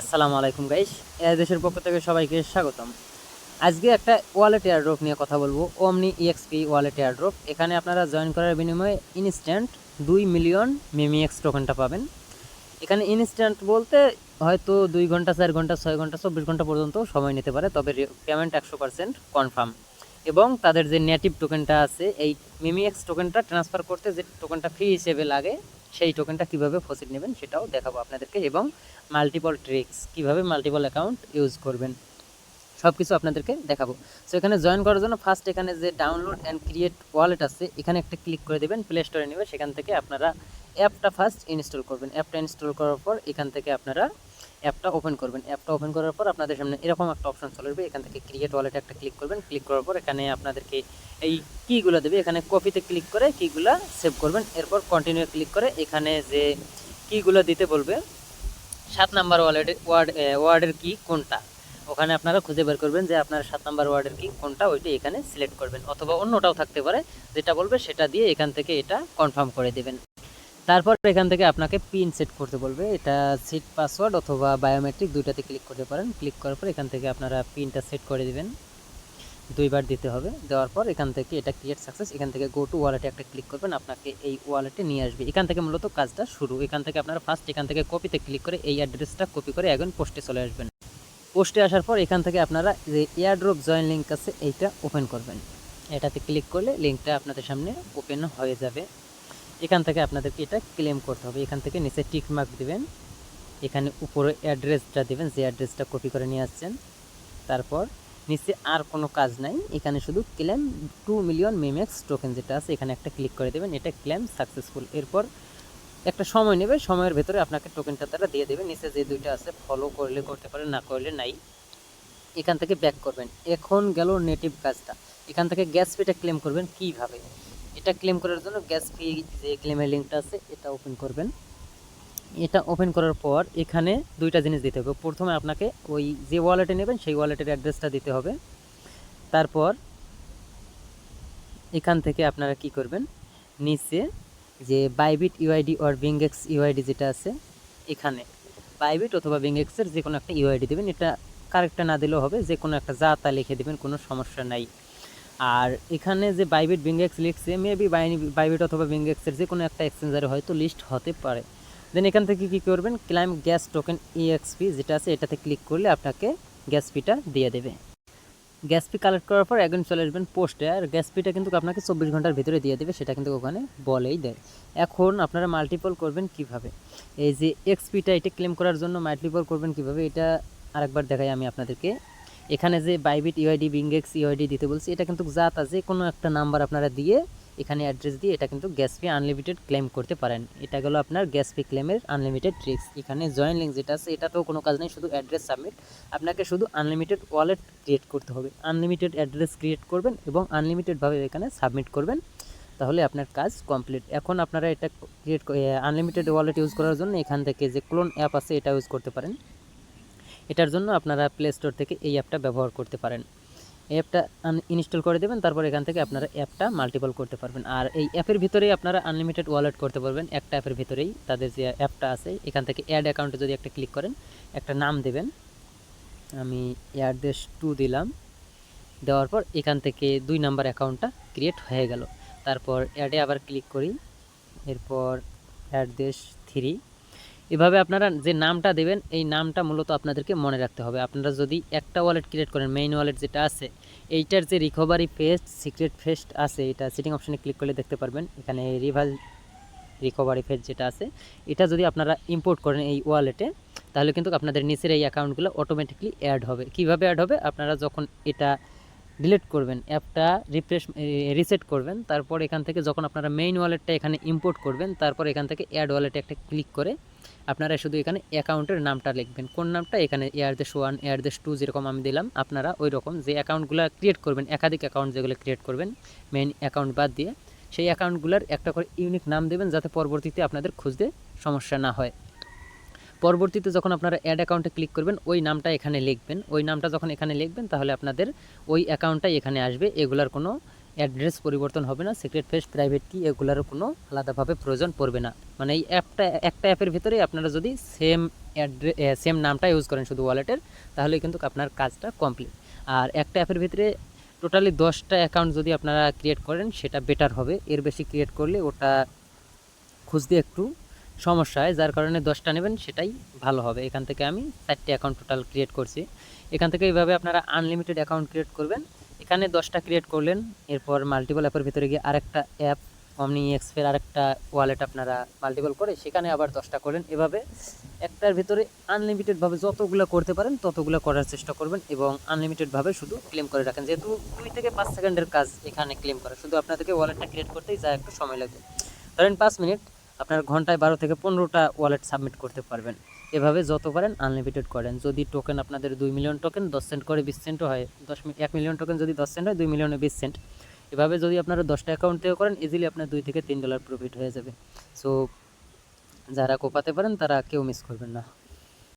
আসসালামু আলাইকুম গাইস এ দেশের পক্ষ থেকে সবাইকে স্বাগতম। আজকে একটা ওয়ালেট এয়ারড্রপ নিয়ে কথা বলব ওমনি ইএক্সপি ওয়ালেট এয়ারড্রপ এখানে আপনারা জয়েন করার বিনিময়ে ইনস্ট্যান্ট দুই মিলিয়ন মিমিএক্স টোকেনটা পাবেন। এখানে ইনস্ট্যান্ট বলতে হয়তো দুই ঘণ্টা, চার ঘণ্টা, ছয় ঘণ্টা, চব্বিশ ঘণ্টা পর্যন্ত সময় নিতে পারে, তবে পেমেন্ট একশো পার্সেন্ট কনফার্ম এবং তাদের যে নেটিভ টোকেনটা আছে, এই মিমিএক্স টোকেনটা ট্রান্সফার করতে যে টোকেনটা ফ্রি হিসেবে লাগে সেই টোকেনটা কীভাবে ফসিট নেবেন সেটাও দেখাবো আপনাদেরকে এবং মাল্টিপল ট্রিক্স কীভাবে মাল্টিপল অ্যাকাউন্ট ইউজ করবেন সব কিছু আপনাদেরকে দেখাবো। সো এখানে জয়েন করার জন্য ফার্স্ট এখানে যে ডাউনলোড অ্যান্ড ক্রিয়েট ওয়ালেট আছে, এখানে একটা ক্লিক করে দেবেন প্লে স্টোরে নেবে সেখান থেকে আপনারা অ্যাপটা ফার্স্ট ইনস্টল করবেন। অ্যাপটা ইনস্টল করার পর এখান থেকে আপনারা অ্যাপটা ওপেন করবেন। অ্যাপটা ওপেন করার পর আপনাদের সামনে এরকম একটা অপশন চলে আসবে। এখান থেকে ক্রিয়েট ওয়ালেটে একটা ক্লিক করবেন। ক্লিক করার পর এখানে আপনাদেরকে এই কীগুলো দেবে। এখানে কপিতে ক্লিক করে কীগুলো সেভ করবেন। এরপর কন্টিনিউ ক্লিক করে এখানে যে কীগুলো দিতে বলবে, সাত নাম্বার ওয়ার্ডের ওয়ার্ড ওয়ার্ডের কি কোনটা? ওখানে আপনারা খুঁজে বের করবেন যে আপনার সাত নাম্বার ওয়ার্ডের কি কোনটা, ওইটা এখানে সিলেক্ট করবেন। অথবা অন্যটাও থাকতে পারে। যেটা বলবে সেটা দিয়ে এখান থেকে এটা কনফার্ম করে দেবেন। তারপর এখান থেকে আপনাকে পিন সেট করতে বলবে। এটা সিট পাসওয়ার্ড অথবা বায়োমেট্রিক দুইটাতে ক্লিক করতে পারেন। ক্লিক করার পর এখান থেকে আপনারা পিনটা সেট করে দেবেন। দুইবার দিতে হবে। দেওয়ার পর এখান থেকে এটা ক্রিয়েট সাকসেস এখান থেকে গো টু ওয়ালেটে একটা ক্লিক করবেন। আপনাকে এই ওয়ালেটে নিয়ে আসবে। এখান থেকে মূলত কাজটা শুরু। এখান থেকে আপনারা ফার্স্ট এখান থেকে কপিতে ক্লিক করে এই অ্যাড্রেসটা কপি করে এখন পোস্টে চলে আসবেন। পোস্টে আসার পর এখান থেকে আপনারা যে এয়ারড্রপ জয়েন লিঙ্ক আছে, এইটা ওপেন করবেন। এটাতে ক্লিক করলে লিঙ্কটা আপনাদের সামনে ওপেন হয়ে যাবে। এখান থেকে আপনাদেরকে এটা ক্লেম করতে হবে। এখান থেকে নিচে টিক মার্ক দেবেন। এখানে উপরে অ্যাড্রেসটা দেবেন, যে অ্যাড্রেসটা কপি করে নিয়ে আসছেন। তারপর নিচে আর কোনো কাজ নাই। এখানে শুধু claim two million memex token যেটা আছে, এখানে একটা ক্লিক করে দেবেন। এটা ক্লেম সাকসেসফুল এরপর একটা সময় নেবে, সময়ের ভেতরে আপনাকে টোকেনটা তারা দিয়ে দেবে। নিচে যে দুইটা আছে ফলো করলে করতে পারেন না করলে নাই। এখান থেকে ব্যাক করবেন। এখন গেল নেটিভ কাজটা। এখান থেকে গ্যাস ফিটা ক্লেম করবেন কীভাবে? এটা ক্লেম করার জন্য গ্যাস ফি যে ক্লেমের লিঙ্কটা আছে, এটা ওপেন করবেন। এটা ওপেন করার পর এখানে দুইটা জিনিস দিতে হবে। প্রথমে আপনাকে ওই যে ওয়ালেটে নেবেন, সেই ওয়ালেটের অ্যাড্রেসটা দিতে হবে। তারপর এখান থেকে আপনারা কি করবেন? নিচে যে Bybit UID or BingX UID যেটা আছে, এখানে বাইবিট অথবা বিংএক্সের যে কোনো একটা ইউআইডি দেবেন। এটা কারেক্টটা না দিলেও হবে যে কোনো একটা যা তা লিখে দেবেন, কোনো সমস্যা নাই। আর এখানে যে বাইবিট বিংএক্স লিখছে মেবি বাইবিট অথবা বিংএক্সের যে কোনো একটা এক্সচেঞ্জারে হয়তো লিস্ট হতে পারে। দেন এখান থেকে কী করবেন? ক্লাইম গ্যাস টোকেন ইএক্সপি যেটা আছে, এটাতে ক্লিক করলে আপনাকে গ্যাস ফিটা দিয়ে দেবে। গ্যাস ফি কালেক্ট করার পর একদিন চলে আসবেন পোস্টে, আর গ্যাস ফিটা কিন্তু আপনাকে চব্বিশ ঘণ্টার ভিতরে দিয়ে দেবে, সেটা কিন্তু ওখানে বলেই দেয়। এখন আপনারা মাল্টিপল করবেন কীভাবে? এই যে এক্সপিটা এটা ক্লেম করার জন্য মাল্টিপল করবেন কীভাবে? এটা আরেকবার দেখাই আমি আপনাদেরকে। এখানে যে বাইবিট ইউআইডি বিঙ্গেক্স ইউআইডি দিতে বলছি, এটা কিন্তু যা তা যে কোনো একটা নাম্বার আপনারা দিয়ে এখানে অ্যাড্রেস দিয়ে এটা কিন্তু গ্যাস ফি আনলিমিটেড ক্লেম করতে পারেন। এটা গেলো আপনার গ্যাস ফি ক্লেমের আনলিমিটেড ট্রিক্স এখানে জয়েন লিঙ্ক যেটা আছে, এটাতেও কোনো কাজ নেই, শুধু অ্যাড্রেস সাবমিট আপনাকে শুধু আনলিমিটেড ওয়ালেট ক্রিয়েট করতে হবে। আনলিমিটেড অ্যাড্রেস ক্রিয়েট করবেন এবং আনলিমিটেডভাবে এখানে সাবমিট করবেন। তাহলে আপনার কাজ কমপ্লিট এখন আপনারা এটা ক্রিয়েট আনলিমিটেড ওয়ালেট ইউজ করার জন্য এখান থেকে যে ক্লোন অ্যাপ আছে, এটা ইউজ করতে পারেন। এটার জন্য আপনারা প্লে স্টোর থেকে এই অ্যাপটা ব্যবহার করতে পারেন। এই অ্যাপটা ইনস্টল করে দেবেন, তারপর এখান থেকে আপনারা অ্যাপটা মাল্টিপল করতে পারবেন। আর এই অ্যাপের ভিতরেই আপনারা আনলিমিটেড ওয়ালেট করতে পারবেন, একটা অ্যাপের ভিতরেই তাদের যে অ্যাপটা আছে, এখান থেকে অ্যাড অ্যাকাউন্টে যদি একটা ক্লিক করেন, একটা নাম দেবেন। আমি অ্যাড্রেস টু দিলাম, দেওয়ার পর এখান থেকে দুই নাম্বার অ্যাকাউন্টটা ক্রিয়েট হয়ে গেল। তারপর অ্যাডে আবার ক্লিক করি, এরপর অ্যাডদেশ থ্রি এভাবে আপনারা যে নামটা দেবেন, এই নামটা মূলত আপনাদেরকে মনে রাখতে হবে। আপনারা যদি একটা ওয়ালেট ক্রিয়েট করেন মেইন ওয়ালেট যেটা আছে, এইটার যে রিকভারি ফেস্ট সিক্রেট ফেস্ট আছে, এটা সেটিং অপশানে ক্লিক করলে দেখতে পারবেন। এখানে রিভাল রিকভারি ফেস্ট যেটা আছে, এটা যদি আপনারা ইম্পোর্ট করেন এই ওয়ালেটে তাহলে কিন্তু আপনাদের নিচের এই অ্যাকাউন্টগুলো অটোমেটিকলি অ্যাড হবে। কীভাবে অ্যাড হবে? আপনারা যখন এটা ডিলিট করবেন অ্যাপটা রিফ্রেশ রিসেট করবেন, তারপর এখান থেকে যখন আপনারা মেইন ওয়ালেটটা এখানে ইম্পোর্ট করবেন, তারপর এখান থেকে অ্যাড ওয়ালেটে একটা ক্লিক করে আপনারা শুধু এখানে অ্যাকাউন্টের নামটা লিখবেন। কোন নামটা? এখানে এয়ারদেশ ওয়ান এয়ার এয়ারদেশ টু যেরকম আমি দিলাম, আপনারা ওই রকম যে অ্যাকাউন্টগুলো ক্রিয়েট করবেন, একাধিক অ্যাকাউন্ট যেগুলো ক্রিয়েট করবেন মেইন অ্যাকাউন্ট বাদ দিয়ে সেই অ্যাকাউন্টগুলোর একটা করে ইউনিক নাম দেবেন যাতে পরবর্তীতে আপনাদের খুঁজতে সমস্যা না হয়। পরবর্তীতে যখন আপনারা অ্যাড অ্যাকাউন্টে ক্লিক করবেন, ওই নামটা এখানে লিখবেন। ওই নামটা যখন এখানে লিখবেন, তাহলে আপনাদের ওই অ্যাকাউন্টটাই এখানে আসবে। এগুলার কোনো অ্যাড্রেস পরিবর্তন হবে না সিক্রেট ফেস প্রাইভেট কি এগুলোরও কোনো আলাদাভাবে প্রয়োজন পড়বে না। মানে এই অ্যাপটা, একটা অ্যাপের ভিতরেই আপনারা যদি সেম অ্যাড্রে সেম নামটা ইউজ করেন শুধু ওয়ালেটের তাহলে কিন্তু আপনার কাজটা কমপ্লিট আর একটা অ্যাপের ভিতরে টোটালি দশটা অ্যাকাউন্ট যদি আপনারা ক্রিয়েট করেন, সেটা বেটার হবে। এর বেশি ক্রিয়েট করলে ওটা খুঁজতে একটু সমস্যা হয়, যার কারণে দশটা নেবেন, সেটাই ভালো হবে। এখান থেকে আমি চারটে অ্যাকাউন্ট টোটাল ক্রিয়েট করছি। এখান থেকে এইভাবে আপনারা আনলিমিটেড অ্যাকাউন্ট ক্রিয়েট করবেন। এখানে দশটা ক্রিয়েট করলেন, এরপর মাল্টিপল অ্যাপের ভিতরে গিয়ে আরেকটা অ্যাপ অমনি এক্সপের আরেকটা ওয়ালেট আপনারা মাল্টিপল করে সেখানে আবার দশটা করেন এভাবে একটার ভিতরে আনলিমিটেডভাবে যতগুলো করতে পারেন, ততগুলো করার চেষ্টা করবেন এবং আনলিমিটেডভাবে শুধু ক্লেম করে রাখেন। যেহেতু দুই থেকে পাঁচ সেকেন্ডের কাজ এখানে ক্লেম করা, শুধু আপনাদেরকে ওয়ালেটটা ক্রিয়েট করতেই যা একটু সময় লাগবে। ধরেন পাঁচ মিনিট, আপনার ঘন্টায় বারো থেকে পনেরোটা ওয়ালেট সাবমিট করতে পারবেন। এভাবে যত পারেন আনলিমিটেড করেন। যদি টোকেন আপনাদের দুই মিলিয়ন টোকেন দশ সেন্ট করে বিশ সেন্টও হয়, দশ এক মিলিয়ন টোকেন যদি দশ সেন্ট হয়, দুই মিলিয়নে বিশ সেন্ট এভাবে যদি আপনারা দশটা অ্যাকাউন্ট থেকে করেন ইজিলি আপনার দুই থেকে তিন ডলার প্রফিট হয়ে যাবে। সো যারা কোপাতে পারেন, তারা কেউ মিস করবেন না।